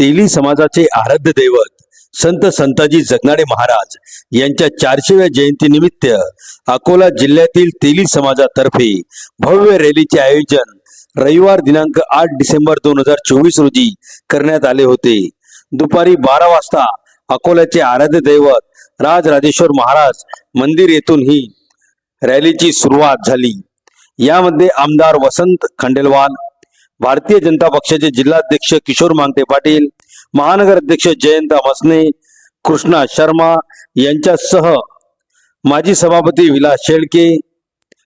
तेली समाजाचे आराध्य दैवत संत संताजी जगनाडे महाराज यांच्या चारशेव्या जयंतीनिमित्त अकोला जिल्ह्यातील तेली समाजातर्फे भव्य रॅलीचे आयोजन रविवार दिनांक आठ डिसेंबर दोन हजार चोवीस रोजी करण्यात आले होते. दुपारी बारा वाजता अकोल्याचे आराध्य दैवत राजराजेश्वर महाराज मंदिर येथून ही रॅलीची सुरुवात झाली. यामध्ये आमदार वसंत खंडेलवाल भारतीय जनता पक्षाचे जिल्हाध्यक्ष किशोर मांगते पाटील महानगर अध्यक्ष जयंत मसने कृष्णा शर्मा यांच्यासह माजी सभापती विलास शेळके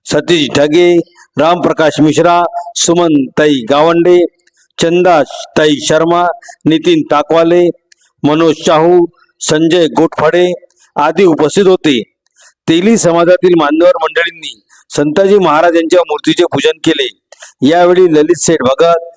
सतीश ढगे रामप्रकाश मिश्रा सुमन ताई गावंडे चंदा ताई शर्मा नितीन ताकवाले मनोज शाहू संजय गोटफडे आदी उपस्थित होते. तेली समाजातील मान्यवर मंडळींनी संताजी महाराज यांच्या मूर्तीचे पूजन केले. यावेळी ललित सेठ भगत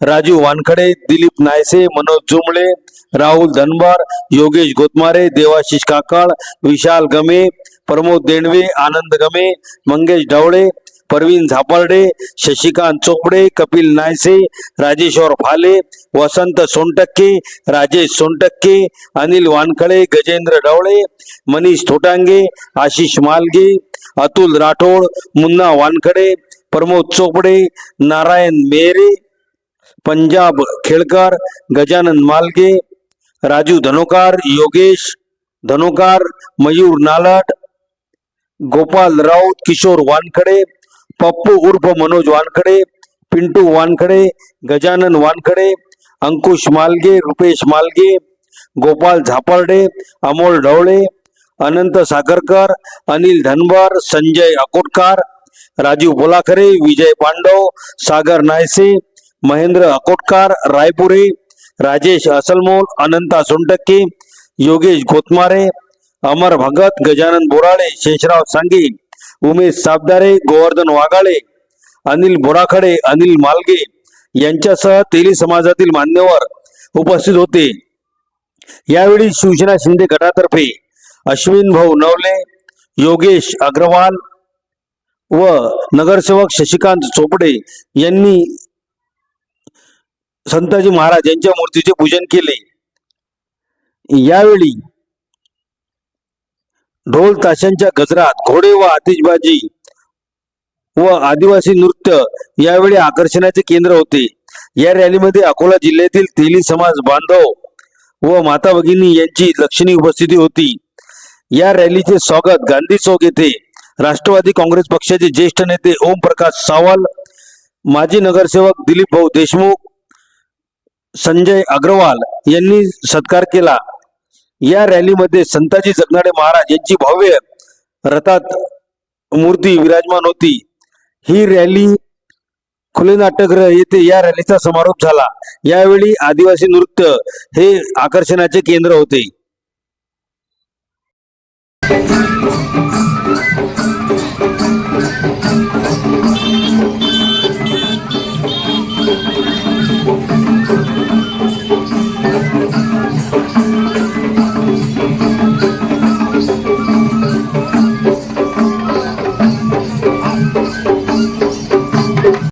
राजू वानखडे दिलीप नायसे मनोज जुमळे राहुल धनबार योगेश गोतमारे देवाशिष काकाळ विशाल गमे प्रमोद देणवे आनंद गमे मंगेश ढवळे परवीन झापर्डे शशिकांत चोपडे कपिल नायसे राजेश्वर फाले वसंत सोनटक्के राजेश सोनटक्के अनिल वानखडे गजेंद्र ढवळे मनीष थोटांगे आशिष मालगे अतुल राठोड मुन्ना वानखडे प्रमोद चोपडे नारायण मेरे पंजाब खेळकर गजानन मालगे राजू धनोकार योगेश धनोकार मयूर नालट गोपाल राऊत किशोर वानखडे पप्पू उर्फ मनोज वानखडे पिंटू वानखडे गजानन वानखडे अंकुश मालगे रुपेश मालगे गोपाल झापर्डे अमोल ढवळे अनंत साखरकर अनिल धनबर संजय अकोटकार राजीव बोलाखरे विजय पांडव सागर नायसे महेंद्र अकोटकार रायपुरे राजेश असलमोल अनंता सोनटक्के योगेश गोतमारे अमर भगत गजानन बोराळे शेषराव सांगे उमेश साबदारे गोवर्धन वाघाळे अनिल बोराखडे अनिल मालगे यांच्यासह तेली समाजातील मान्यवर उपस्थित होते. यावेळी शिवसेना शिंदे गटातर्फे अश्विन भाऊ नवले योगेश अग्रवाल व नगरसेवक शशिकांत चोपडे यांनी संताजी महाराज यांच्या मूर्तीचे पूजन केले. यावेळी ढोल ताशांच्या गजरात घोडे व आतिषबाजी व आदिवासी नृत्य यावेळी आकर्षणाचे केंद्र होते. या रॅलीमध्ये अकोला जिल्ह्यातील तेली समाज बांधव व माता भगिनी यांची लक्षणीय उपस्थिती होती. या रॅलीचे स्वागत गांधी चौक येथे राष्ट्रवादी काँग्रेस पक्षाचे ज्येष्ठ नेते ओम प्रकाश सावल माजी नगरसेवक दिलीप भाऊ देशमुख संजय अग्रवाल यांनी सत्कार केला. या रॅलीमध्ये संताजी जगनाडे महाराज यांची भव्य रथात मूर्ती विराजमान होती. ही रॅली खुले नाट्यगृह येथे या रॅलीचा समारोप झाला. यावेळी आदिवासी नृत्य हे आकर्षणाचे केंद्र होते.